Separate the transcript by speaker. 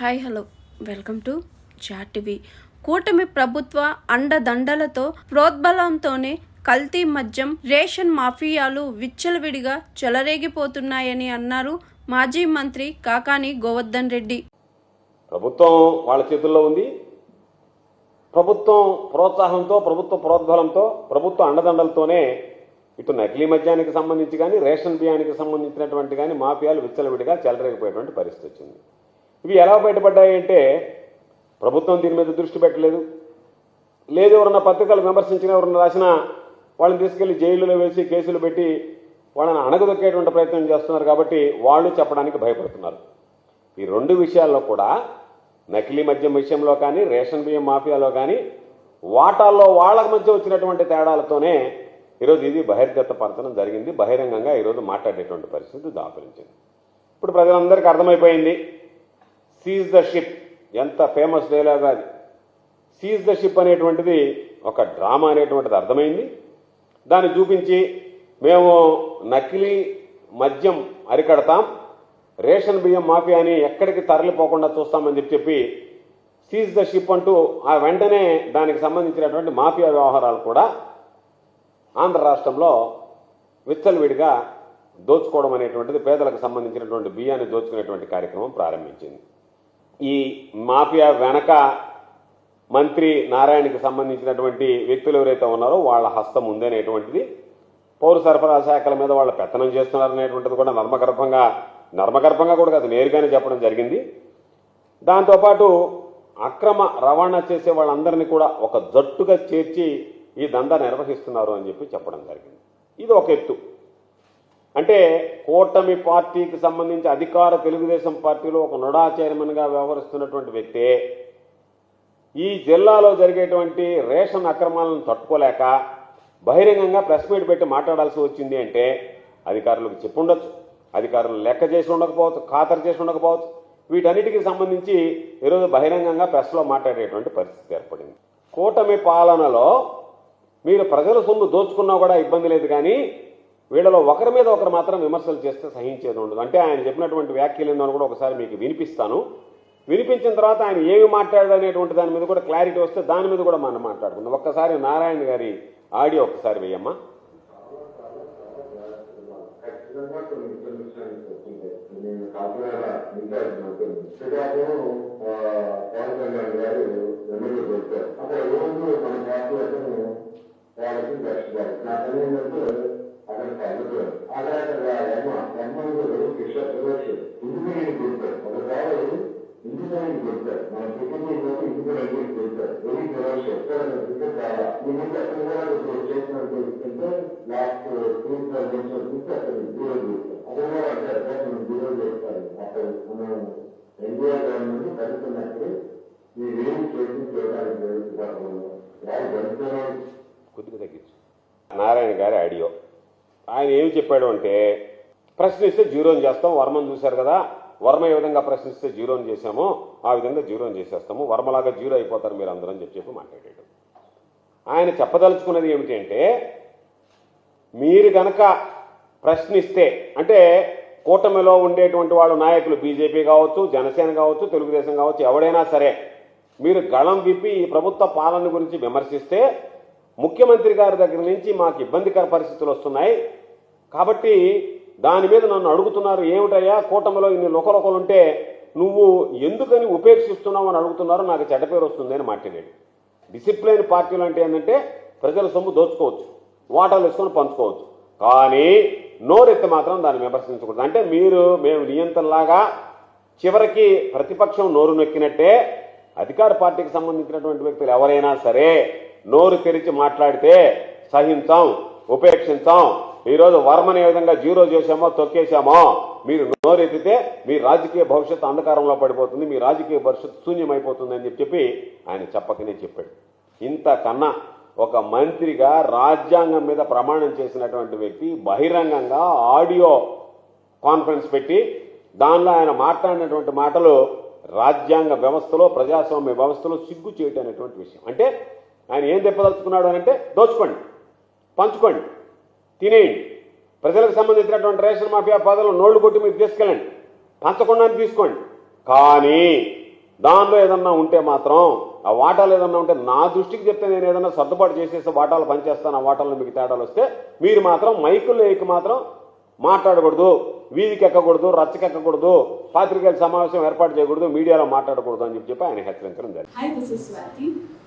Speaker 1: Hi hello. Welcome to chat TV. కూటమి ప్రభుత్వ అండదండలతో ప్రోద్బలంతోనే కల్తీ మద్యం రేషన్ మాఫియాలు విచ్చలవిడిగా చెలరేగిపోతున్నాయని అన్నారు మాజీ మంత్రి కాకాని గోవర్ధన్ రెడ్డి.
Speaker 2: ప్రభుత్వం వాళ్ళ చేతుల్లో ఉంది. ప్రభుత్వం ప్రోత్సాహంతో ప్రభుత్వ ప్రోద్బలంతో ప్రభుత్వ అండదండలతోనే ఇటు నకిలీ మద్యానికి సంబంధించి కానీ రేషన్ బియ్యానికి సంబంధించినటువంటి కానీ మాఫియాలు విచ్చలవిడిగా చెలరేగిపోయేటువంటి పరిస్థితి వచ్చింది. ఇవి ఎలా బయటపడ్డాయి అంటే ప్రభుత్వం దీని మీద దృష్టి పెట్టలేదు. లేదు ఎవరన్నా పత్రికలు విమర్శించిన ఎవరన్నా రాసినా వాళ్ళని తీసుకెళ్ళి జైలులో వేసి కేసులు పెట్టి వాళ్ళని అణగదొక్కేటువంటి ప్రయత్నం చేస్తున్నారు కాబట్టి వాళ్ళు చెప్పడానికి భయపడుతున్నారు. ఈ రెండు విషయాల్లో కూడా నకిలీ మద్యం విషయంలో కానీ రేషన్ బియ్యం మాఫియాలో కానీ వాటాల్లో వాళ్ళ మధ్య వచ్చినటువంటి తేడాలతోనే ఈరోజు ఇది బహిర్గతపరచడం జరిగింది. బహిరంగంగా ఈరోజు మాట్లాడేటువంటి పరిస్థితి దాపరించింది. ఇప్పుడు ప్రజలందరికీ అర్థమైపోయింది. సీజ్ ద షిప్ ఎంత ఫేమస్ డైలాగ్ అది. సీజ్ ద షిప్ అనేటువంటిది ఒక డ్రామా అనేటువంటిది అర్థమైంది. దాన్ని చూపించి మేము నకిలీ మద్యం అరికడతాం. రేషన్ బియ్యం మాఫియాని ఎక్కడికి తరలిపోకుండా చూస్తామని చెప్పి చెప్పి సీజ్ ద షిప్ అంటూ ఆ వెంటనే దానికి సంబంధించినటువంటి మాఫియా వ్యవహారాలు కూడా ఆంధ్ర రాష్ట్రంలో విచ్చలవిడిగా దోచుకోవడం అనేటువంటిది పేదలకు సంబంధించినటువంటి బియ్యాన్ని దోచుకునేటువంటి కార్యక్రమం ప్రారంభించింది. ఈ మాఫియా వెనక మంత్రి నారాయణకి సంబంధించినటువంటి వ్యక్తులు ఎవరైతే ఉన్నారో వాళ్ళ హస్తం ఉందనేటువంటిది పౌర సరఫరా శాఖల మీద వాళ్ళు పెత్తనం చేస్తున్నారనేటువంటిది కూడా నర్మగర్భంగా నర్మగర్భంగా కూడా కాదు నేరుగానే చెప్పడం జరిగింది. దాంతోపాటు అక్రమ రవాణా చేసే వాళ్ళందరినీ కూడా ఒక జట్టుగా చేర్చి ఈ దందా నిర్వహిస్తున్నారు అని చెప్పి చెప్పడం జరిగింది. ఇది ఒక ఎత్తు. అంటే కూటమి పార్టీకి సంబంధించి అధికార తెలుగుదేశం పార్టీలో ఒక నొడా చైర్మన్గా వ్యవహరిస్తున్నటువంటి వ్యక్తి ఈ జిల్లాలో జరిగేటువంటి రేషన్ అక్రమాలను తట్టుకోలేక బహిరంగంగా ప్రెస్ మీట్ పెట్టి మాట్లాడాల్సి వచ్చింది అంటే అధికారులకు చెప్పుండొచ్చు. అధికారులు లెక్క చేసి ఉండకపోవచ్చు ఖాతరు చేసి ఉండకపోవచ్చు. వీటన్నిటికీ సంబంధించి ఈరోజు బహిరంగంగా ప్రెస్లో మాట్లాడేటువంటి పరిస్థితి ఏర్పడింది. కూటమి పాలనలో మీరు ప్రజల సొమ్ము దోచుకున్నా కూడా ఇబ్బంది లేదు కానీ వీళ్ళలో ఒకరి మీద ఒకరు మాత్రం విమర్శలు చేస్తే సహించేది ఉండదు. అంటే ఆయన చెప్పినటువంటి వ్యాఖ్యలు ఏందో కూడా ఒకసారి మీకు వినిపిస్తాను. వినిపించిన తర్వాత ఆయన ఏమి మాట్లాడాడు అనేటువంటి దాని మీద కూడా క్లారిటీ వస్తే దాని మీద కూడా మనం మాట్లాడుకుందాం. ఒక్కసారి నారాయణ గారి ఆడియో ఒకసారి వేయమ్మా.
Speaker 3: గారు ఎమ్మెల్యే వచ్చారు అక్కడ రోజు మన పార్టీ అతను వాళ్ళకి దర్శించారు నాకు ఏంటంటే అక్కడ పద్ధతులు అక్కడ అక్కడ ఎమ్మ ఎమ్మెల్యేలు కిషోర్ సురేష్ ఇంజనీరింగ్ కొడతారు ఒకసారి ఇంజనీరింగ్ కొడతారు మన టికెట్ పోతే ఇంజనీరింగ్ కొడతారు వెరీ సురేష్ ఎక్కడ టికెట్ రాలా మీ ముందు అక్కడ కూడా ఇప్పుడు చేసినట్టు అంటే లాస్ట్ టూ థౌసండ్ నుంచి అక్కడ జీరో చేస్తారు అక్కడ కూడా అంటారు సార్ మనం జీరో చేస్తారు అక్కడ మనం ఎన్డీఏ గవర్నమెంట్ కలుపుతున్నప్పుడు మీరేం చేసి చేయడానికి లేదు వాళ్ళు గడుపుతున్నారు
Speaker 2: కొద్దిగా తగ్గించు. నారాయణ గారి ఆడియో. ఆయన ఏమి చెప్పాడు అంటే ప్రశ్నిస్తే జీరోని చేస్తాం వర్మను చూశారు కదా వర్మ ఏ విధంగా ప్రశ్నిస్తే జీరోని చేశామో ఆ విధంగా జీరోని చేసేస్తాము వర్మలాగా జీరో అయిపోతారు మీరు అందరూ అని చెప్పి చెప్పి మాట్లాడాడు. ఆయన చెప్పదలుచుకున్నది ఏమిటి అంటే మీరు గనక ప్రశ్నిస్తే అంటే కూటమిలో ఉండేటువంటి వాళ్ళు నాయకులు బీజేపీ కావచ్చు జనసేన కావచ్చు తెలుగుదేశం కావచ్చు ఎవడైనా సరే మీరు గళం విప్పి ఈ ప్రభుత్వ పాలన గురించి విమర్శిస్తే ముఖ్యమంత్రి గారి దగ్గర నుంచి మాకు ఇబ్బందికర పరిస్థితులు వస్తున్నాయి. కాబట్టి దాని మీద నన్ను అడుగుతున్నారు ఏమిటయ్యా కూటమిలో ఇన్ని లొకలొకలుంటే నువ్వు ఎందుకని ఉపేక్షిస్తున్నావు? అని అడుగుతున్నారు. నాకు చెడ్డ పేరు వస్తుంది అని మాట్లాడాడు. డిసిప్లైన్ పార్టీలు అంటే ఏంటంటే ప్రజల సొమ్ము దోచుకోవచ్చు వాటాలు వేసుకొని పంచుకోవచ్చు. కానీ నోరెత్తి మాత్రం దాన్ని విమర్శించకూడదు. అంటే మీరు మేము నియంత్రణలాగా చివరికి ప్రతిపక్షం నోరు నొక్కినట్టే అధికార పార్టీకి సంబంధించినటువంటి వ్యక్తులు ఎవరైనా సరే నోరు తెరిచి మాట్లాడితే సహించాం ఉపేక్షించాం. ఈరోజు వర్మని ఏ విధంగా జీరో చేశామో తొక్కేశామో మీరు నోరెత్తితే మీ రాజకీయ భవిష్యత్తు అంధకారంలో పడిపోతుంది మీ రాజకీయ భవిష్యత్తు శూన్యమైపోతుంది అని చెప్పి ఆయన చెప్పకనే చెప్పాడు. ఇంతకన్నా ఒక మంత్రిగా రాజ్యాంగం మీద ప్రమాణం చేసినటువంటి వ్యక్తి బహిరంగంగా ఆడియో కాన్ఫరెన్స్ పెట్టి దానిలో ఆయన మాట్లాడినటువంటి మాటలు రాజ్యాంగ వ్యవస్థలో ప్రజాస్వామ్య వ్యవస్థలో సిగ్గు చేయటం అనేటువంటి విషయం. అంటే ఆయన ఏం దెబ్బదలుచుకున్నాడు అని అంటే దోచుకోండి పంచుకోండి తినేయండి. ప్రజలకు సంబంధించినటువంటి రేషన్ మాఫియా పదాలు నోళ్ళు కొట్టి మీరు తీసుకెళ్ళండి పంచకుండా తీసుకోండి. కానీ దానిలో ఏదన్నా ఉంటే మాత్రం ఆ వాటాలు ఏదన్నా ఉంటే నా దృష్టికి చెప్తే నేను ఏదన్నా సర్దుబాటు చేసేసి వాటాలు పనిచేస్తాను ఆ వాటాల్లో మీకు తేడాలు వస్తే మీరు మాత్రం మైకుల్లో ఎక్కి మాత్రం మాట్లాడకూడదు వీధికి ఎక్కకూడదు రచ్చకెక్కకూడదు పాత్రికేయుల సమావేశం ఏర్పాటు చేయకూడదు మీడియాలో మాట్లాడకూడదు అని చెప్పి చెప్పి ఆయన హెచ్చరించడం జరిగింది.